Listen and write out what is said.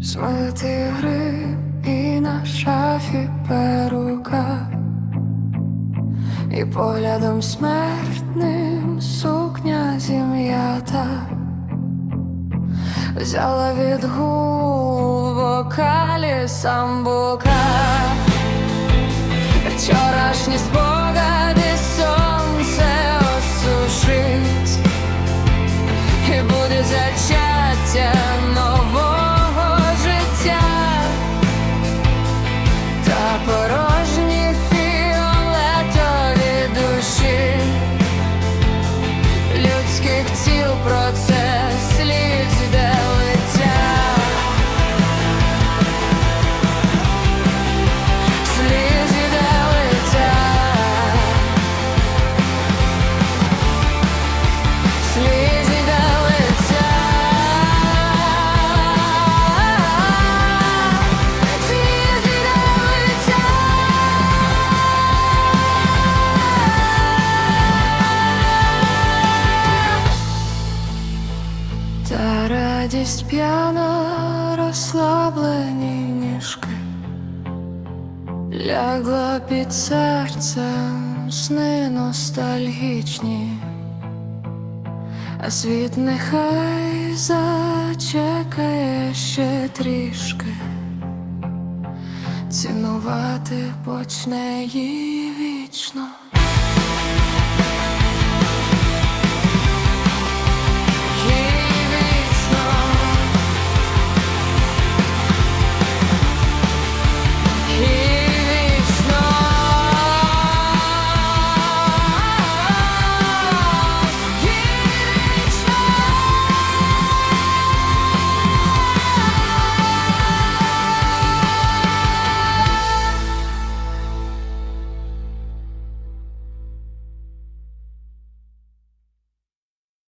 Розмити гри і на шафі перука, і поглядом смертним сукня зім'ята, взяла від гул вокалі самбука, вчорашні спогади сонце осушить, і буде зачаття тіл процес радість п'яна розслаблені ніжки. Лягла під серцем сни ностальгічні, а світ нехай зачекає ще трішки, цінувати почне її вічно.